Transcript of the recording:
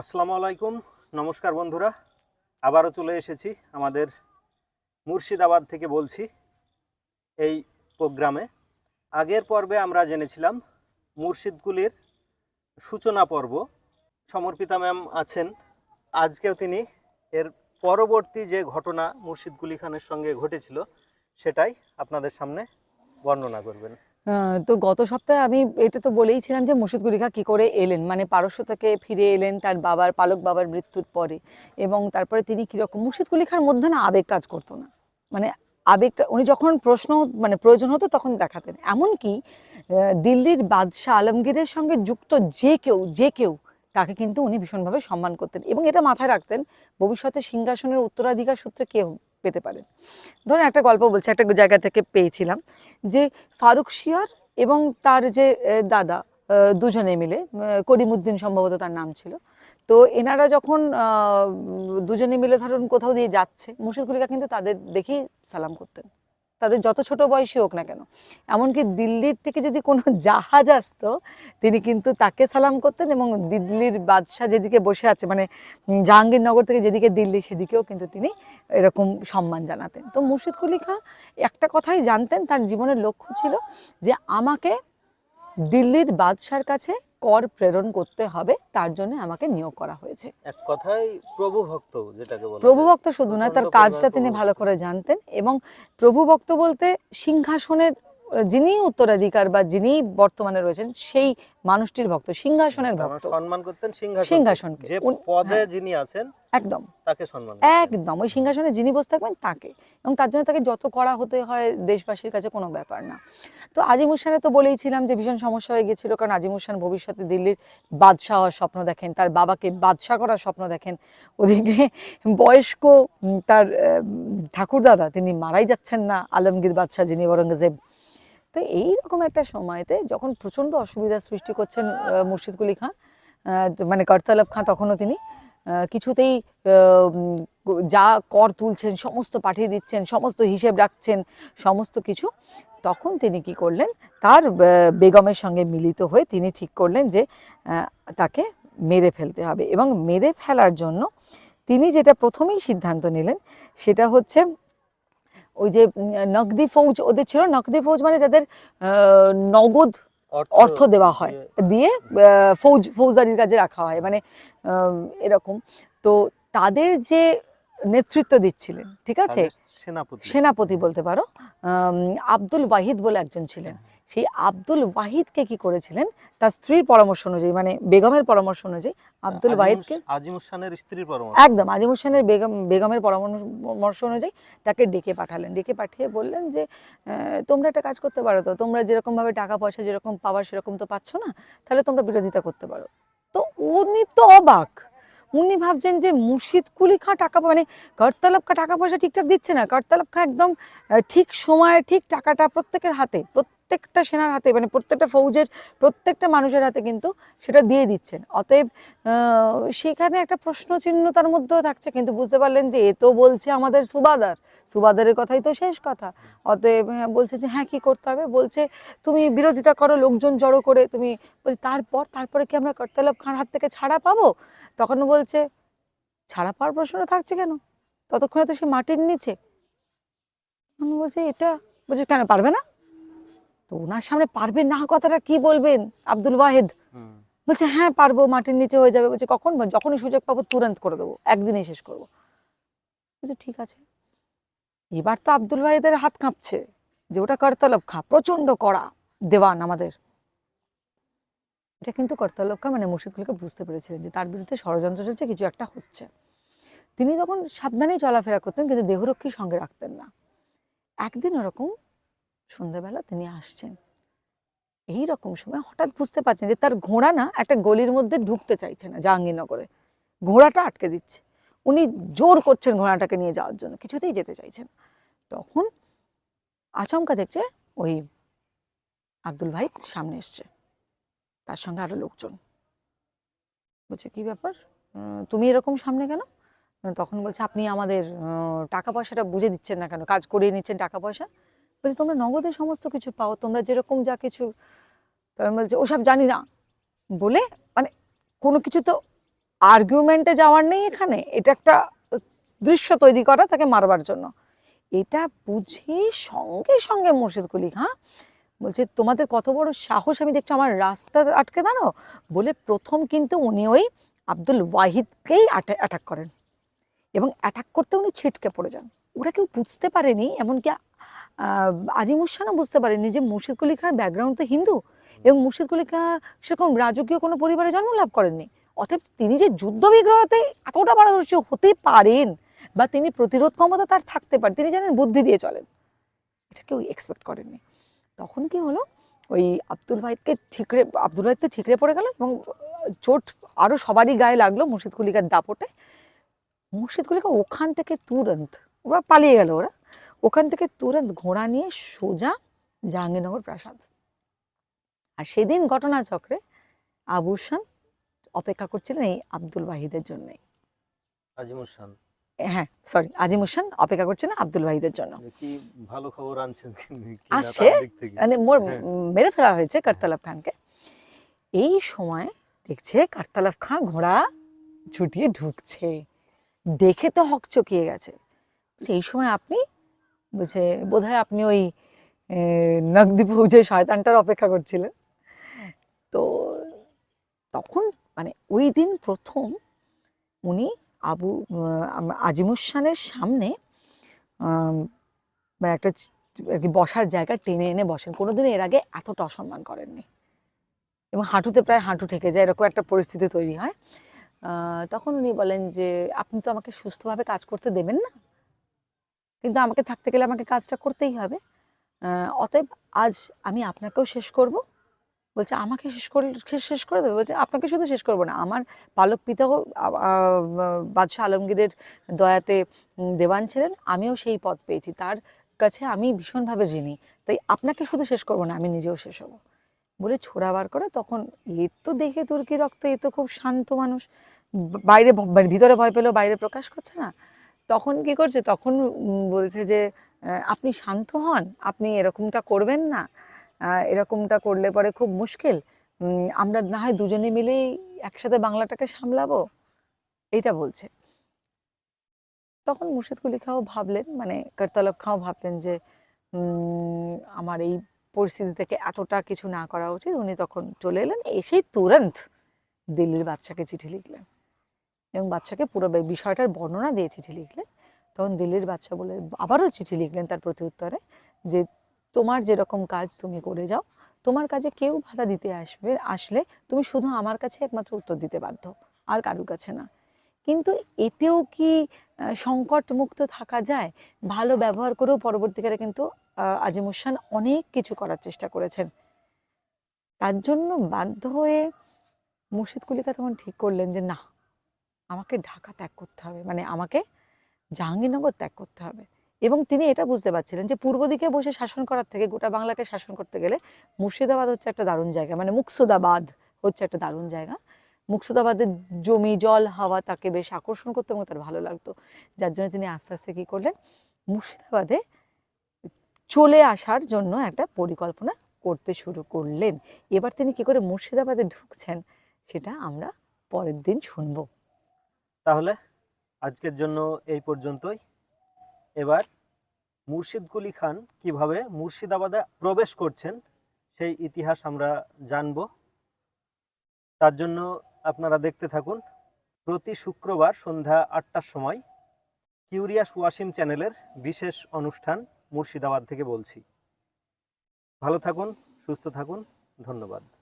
আসসালামু আলাইকুম। নমস্কার বন্ধুরা। আবারও চলে এসেছি আমাদের মুর্শিদাবাদ থেকে বলছি এই প্রোগ্রামে। আগের পর্বে আমরা জেনেছিলাম মুর্শিদগুলির সূচনা পর্ব। সমর্পিতা ম্যাম আছেন। আজকেও তিনি এর পরবর্তী যে ঘটনা মুর্শিদগুলি খানের সঙ্গে ঘটেছিল, সেটাই আপনাদের সামনে বর্ণনা করবেন। তো গত সপ্তাহে আমি এটা তো বলেইছিলাম যে মুর্শিদ কুলিখা কি করে এলেন? মানে পারস্য থেকে ফিরে এলেন তার বাবার, পালক বাবার মৃত্যুর পরে এবং তারপরে তিনি কীরকম মুর্শিদ কুলিখার মধ্যে না আবেগ কাজ করতো না। মানে আবেগটা, উনি যখন প্রশ্ন মানে প্রয়োজন হতো তখন দেখাতেন। এমনকি দিল্লির বাদশাহ আলমগীরের সঙ্গে যুক্ত যে কেউ যে কেউ তাকে কিন্তু উনি ভীষণভাবে সম্মান করতেন এবং এটা মাথায় রাখতেন, ভবিষ্যতে সিংহাসনের উত্তরাধিকার সূত্রে কেউ পেতে পারেন। ধরুন একটা গল্প বলছি, একটা জায়গা থেকে পেয়েছিলাম যে ফারুক শিয়ার এবং তার যে দাদা দুজনে মিলে করিমুদ্দিন সম্ভবত তার নাম ছিল। তো এনারা যখন দুজনে মিলে ধরুন কোথাও দিয়ে যাচ্ছে মুর্শিদ কুলিকা কিন্তু তাদের দেখেই সালাম করতেন। তাদের যত ছোট বয়সী হোক না কেন। এমনকি দিল্লির থেকে যদি কোনো জাহাজ আসতো, তিনি কিন্তু তাকে সালাম করতেন এবং দিল্লির বাদশাহ যেদিকে বসে আছে মানে জাহাঙ্গীরনগর থেকে যেদিকে দিল্লি, সেদিকেও কিন্তু তিনি এরকম সম্মান জানাতেন। তো মুর্শিদ কুলি খাঁ একটা কথাই জানতেন, তার জীবনের লক্ষ্য ছিল যে আমাকে দিল্লির বাদশার কাছে কর প্রেরণ করতে হবে তার জন্য আমাকে নিয়োগ করা হয়েছে। এক কথায় প্রভু ভক্ত যেটাকে বলে প্রভু প্রভুভক্ত শুধু নয় তার কাজটা তিনি ভালো করে জানতেন এবং প্রভু ভক্ত বলতে সিংহাসনের যিনি উত্তরাধিকার বা যিনি বর্তমানে রয়েছেন সেই মানুষটির ভক্ত সিংহাসনের ভক্ত। সম্মান করতেন সিংহাসন। সিংহাসনকে। যে পদে হ্যাঁ। যিনি আছেন একদম। তাকে সম্মান একদম। ওই সিংহাসনে যিনি বসে থাকবেন তাকে। এবং তার জন্য তাকে যত করা হতে হয় দেশবাসীর কাছে কোনো ব্যাপার না। তো আজিম খানে তো বলেইছিলাম যে ভীষণ সমস্যা হয়ে গেছিল কারণ আজিম খান ভবিষ্যতে দিল্লির বাদশাহ হওয়ার স্বপ্ন দেখেন তার বাবাকে বাদশাহ করার স্বপ্ন দেখেন। ওদিকে বয়স্ক তার ঠাকুরদাদা তিনি মারাই যাচ্ছেন না আলমগীর বাদশাহ যিনি বরঙ্গজেব তো এই রকম একটা সময়তে যখন প্রচণ্ড অসুবিধার সৃষ্টি করছেন আহ, মুর্শিদ কুলি খাঁ মানে করতালব খাঁ তখনও তিনি কিছুতেই যা কর তুলছেন সমস্ত পাঠিয়ে দিচ্ছেন সমস্ত হিসেব রাখছেন সমস্ত কিছু তখন তিনি কি করলেন তার বেগমের সঙ্গে মিলিত হয়ে তিনি ঠিক করলেন যে তাকে মেরে ফেলতে হবে। এবং মেরে ফেলার জন্য তিনি যেটা প্রথমেই সিদ্ধান্ত নিলেন সেটা হচ্ছে ওই যে নকদি ফৌজ ওদের ছিল নকদি ফৌজ মানে যাদের নগদ অর্থ দেওয়া হয় দিয়ে দিয়ে ফৌজ ফৌজদারির কাজে রাখা হয় মানে এরকম। তো তাদের যে নেতৃত্ব দিচ্ছিলেন ঠিক আছে? সেনাপতি। সেনাপতি বলতে পারো আব্দুল ওয়াহিদ বলে একজন ছিলেন। সেই আব্দুল ওয়াহিদকে কি করেছিলেন? তার স্ত্রীর পরামর্শ অনুযায়ী মানে বেগমের পরামর্শ অনুযায়ী আব্দুল আজিমুস- ওয়াহিদকে আজিমুস খানের স্ত্রীর পরামর্শ। একদম আজিম হোসেনের বেগম বেগমের পরামর্শ অনুযায়ী তাকে ডেকে পাঠালেন। ডেকে পাঠিয়ে বললেন যে তোমরা একটা কাজ করতে পারো তো। তোমরা যেরকম ভাবে টাকা পয়সা যেরকম পাওয়ার সেরকম তো পাচ্ছ না? তাহলে তোমরা বিরোধিতা করতে পারো। তো উনি তো অবাক। উনি ভাবছেন যে মুর্শিদ কুলি খাঁ টাকা মানে করতালব খা টাকা পয়সা ঠিকঠাক দিচ্ছে না। করতালব খা একদম ঠিক সময়ে ঠিক টাকাটা প্রত্যেকের হাতে প্রত্যেকটা সেনার হাতে মানে প্রত্যেকটা ফৌজের প্রত্যেকটা মানুষের হাতে কিন্তু সেটা দিয়ে দিচ্ছেন। অতএব সেখানে একটা প্রশ্ন চিহ্ন তার মধ্যেও থাকছে কিন্তু বুঝতে পারলেন যে এ তো বলছে আমাদের সুবাদার। সুবাদারের কথাই তো শেষ কথা। অতএব আহ, বলছে যে হ্যাঁ কি করতে হবে? বলছে তুমি বিরোধিতা করো লোকজন জড়ো করে তুমি বলছে তারপর তারপরে কি আমরা কর্তালব খান হাত থেকে ছাড়া পাবো? তখন বলছে ছাড়া পাওয়ার প্রশ্নটা থাকছে কেন? ততক্ষণে তো সে মাটির নিচে। আমি বলছি এটা। বলছে কেন পারবে না? তো ওনার সামনে পারবে না কথাটা কি বলবেন? আব্দুল ওয়াহিদ। বলছে হ্যাঁ পারব মাটির নিচে হয়ে যাবে। বলছে কখন? যখনই সুযোগ পাবো তুরন্ত করে দেবো। একদিনেই শেষ করব। বলছে ঠিক আছে। এবার তো আব্দুল ওয়াহিদের হাত কাঁপছে যে ওটা করতলব খা প্রচণ্ড কড়া দেওয়ান আমাদের। এটা কিন্তু করতলব খা মানে মুর্শিদগুলোকে বুঝতে পেরেছিলেন যে তার বিরুদ্ধে ষড়যন্ত্র চলছে কিছু একটা হচ্ছে। তিনি তখন সাবধানেই চলাফেরা করতেন কিন্তু দেহরক্ষী সঙ্গে রাখতেন না। একদিন ওরকম সন্ধ্যাবেলা তিনি আসছেন। এই রকম সময় হঠাৎ বুঝতে পারছেন যে তার ঘোড়া না একটা গলির মধ্যে ঢুকতে চাইছে না জাহাঙ্গীরনগরে। ঘোড়াটা আটকে দিচ্ছে। উনি জোর করছেন ঘোড়াটাকে নিয়ে যাওয়ার জন্য, কিছুতেই যেতে চাইছেন তখন আচমকা দেখছে ওই আব্দুল ভাই সামনে এসছে, তার সঙ্গে আরও লোকজন। বলছে, কি ব্যাপার? তুমি এরকম সামনে কেন? তখন বলছে, আপনি আমাদের টাকা পয়সাটা বুঝে দিচ্ছেন না কেন? কাজ করিয়ে নিচ্ছেন টাকা পয়সা? বলছে, তোমরা নগদে সমস্ত কিছু পাও, তোমরা যেরকম যা কিছু তখন বলছে, ওসব জানি না। বলে মানে কোনো কিছু তো আর্গুমেন্টে যাওয়ার নেই এখানে। এটা একটা দৃশ্য তৈরি করা তাকে মারবার জন্য। এটা বুঝে সঙ্গে সঙ্গে মুর্শিদ কুলি হ্যাঁ? বলছে, তোমাদের কত বড় সাহস, আমি দেখছি আমার রাস্তা আটকে দাঁড়ো। বলে প্রথম কিন্তু উনি ওই আব্দুল ওয়াহিদকেই অ্যাটাক করেন। এবং অ্যাটাক করতে উনি ছিটকে পড়ে যান। ওরা কেউ বুঝতে পারেনি, এমনকি আহ, আজিমুসানও বুঝতে পারেনি যে মুর্শিদ কুলি খাঁর ব্যাকগ্রাউন্ড তো হিন্দু এবং মুর্শিদ কুলি খাঁ সেরকম রাজকীয় কোনো পরিবারে জন্ম লাভ করেননি। অতএব তিনি যে যুদ্ধ বিগ্রহতে এতটা পারদর্শী হতে পারেন বা তিনি প্রতিরোধ ক্ষমতা তার থাকতে পারে তিনি জানেন বুদ্ধি দিয়ে চলেন। এটা কেউ এক্সপেক্ট করেননি। তখন কি হলো? ওই আব্দুল ভাইদকে ঠিকরে আব্দুল ভাইদ তো ঠিকরে পড়ে গেল এবং চোট আরও সবারই গায়ে লাগল মুর্শিদ কুলিকার দাপটে। মুর্শিদ কুলিকা ওখান থেকে তুরন্ত ওরা পালিয়ে গেল ওরা। ওখান থেকে তুরন্ত ঘোড়া নিয়ে সোজা জাহাঙ্গীরনগর প্রাসাদ। আর সেদিন ঘটনাচক্রে আবুসান অপেক্ষা করছিলেন এই আব্দুল ওয়াহিদের জন্যই। আজিমুর শান। হ্যাঁ সরি অপেক্ষা করছিলেন আব্দুল ওয়াহিদের জন্য। কি ভালো খবর আনছেন আসছে। মানে মোর হ্যাঁ। মেরে ফেলা হয়েছে কারতালাব খানকে। এই সময় দেখছে কারতালাব খান ঘোড়া ছুটিয়ে ঢুকছে। দেখে তো হক চকিয়ে গেছে এই সময় আপনি বলছে বোধহয় আপনি ওই এ, নগদি পৌঁছে শয়তানটার অপেক্ষা করছিলেন। তো তখন মানে ওই দিন প্রথম উনি আবু আজিমুসানের সামনে মানে একটা আর কি বসার জায়গা টেনে এনে বসেন। কোনোদিনও এর আগে এতটা অসম্মান করেননি। এবং হাঁটুতে প্রায় হাঁটু ঠেকে যায় এরকম একটা পরিস্থিতি তৈরি হয়। তখন উনি বলেন যে আপনি তো আমাকে সুস্থভাবে কাজ করতে দেবেন না? কিন্তু আমাকে থাকতে গেলে আমাকে কাজটা করতেই হবে। অতএব আজ আমি আপনাকেও শেষ করব। বলছে, আমাকে শেষ করে শেষ করে দেবে? বলছে, আপনাকে শুধু শেষ করব না, আমার পালক পিতাও বাদশাহ আলমগীরের দয়াতে দেওয়ান ছিলেন, আমিও সেই পদ পেয়েছি। তার কাছে আমি ভীষণভাবে ঋণী, তাই আপনাকে শুধু শেষ করব না, আমি নিজেও শেষ হব। বলে ছোড়া বার করে তখন এ তো দেখে তুর্কি রক্ত এ তো খুব শান্ত মানুষ বাইরে ভিতরে ভয় পেলেও বাইরে প্রকাশ করছে না। তখন কি করছে? তখন বলছে যে আপনি শান্ত হন, আপনি এরকমটা করবেন না। এরকমটা করলে পরে খুব মুশকিল। আমরা না হয় দুজনে মিলেই একসাথে বাংলাটাকে সামলাবো। এইটা বলছে। তখন মুর্শিদ কুলি খাও ভাবলেন মানে কারতালব খাও ভাবলেন যে আমার এই পরিস্থিতি থেকে এতটা কিছু না করা উচিত। উনি তখন চলে এলেন, এসেই তুরন্ত দিল্লির বাদশাকে চিঠি লিখলেন। এবং বাচ্চাকে পুরো বিষয়টার বর্ণনা দিয়ে চিঠি লিখলেন। তখন দিল্লির বাচ্চা বলে আবারও চিঠি লিখলেন তার প্রতি উত্তরে যে, তোমার যেরকম কাজ তুমি করে যাও, তোমার কাজে কেউ বাধা দিতে আসবে, আসলে তুমি শুধু আমার কাছে একমাত্র উত্তর দিতে বাধ্য, আর কারুর কাছে না। কিন্তু এতেও কি সংকট মুক্ত থাকা যায়? ভালো ব্যবহার করেও পরবর্তীকালে কিন্তু আজিমুসান অনেক কিছু করার চেষ্টা করেছেন। তার জন্য বাধ্য হয়ে মুর্শিদ কুলিকা তখন ঠিক করলেন যে, না আমাকে ঢাকা ত্যাগ করতে হবে মানে আমাকে জাহাঙ্গীরনগর ত্যাগ করতে হবে। এবং তিনি এটা বুঝতে পারছিলেন যে পূর্ব দিকে বসে শাসন করার থেকে, গোটা বাংলাকে শাসন করতে গেলে মুর্শিদাবাদ হচ্ছে একটা দারুণ জায়গা মানে মুকসুদাবাদ হচ্ছে একটা দারুণ জায়গা। মুকসুদাবাদের জমি, জল, হাওয়া তাকে বেশ আকর্ষণ করতো এবং তার ভালো লাগতো। যার জন্য তিনি আস্তে আস্তে কী করলেন? মুর্শিদাবাদে চলে আসার জন্য একটা পরিকল্পনা করতে শুরু করলেন। এবার তিনি কি করে মুর্শিদাবাদে ঢুকছেন, সেটা আমরা পরের দিন শুনব। তাহলে আজকের জন্য এই পর্যন্তই। এবার মুর্শিদ কুলি খান কীভাবে মুর্শিদাবাদে প্রবেশ করছেন সেই ইতিহাস আমরা জানব। তার জন্য আপনারা দেখতে থাকুন, প্রতি শুক্রবার সন্ধ্যা আটটার সময় কিউরিয়াস ওয়াসিম চ্যানেলের বিশেষ অনুষ্ঠান মুর্শিদাবাদ থেকে বলছি। ভালো থাকুন, সুস্থ থাকুন, ধন্যবাদ।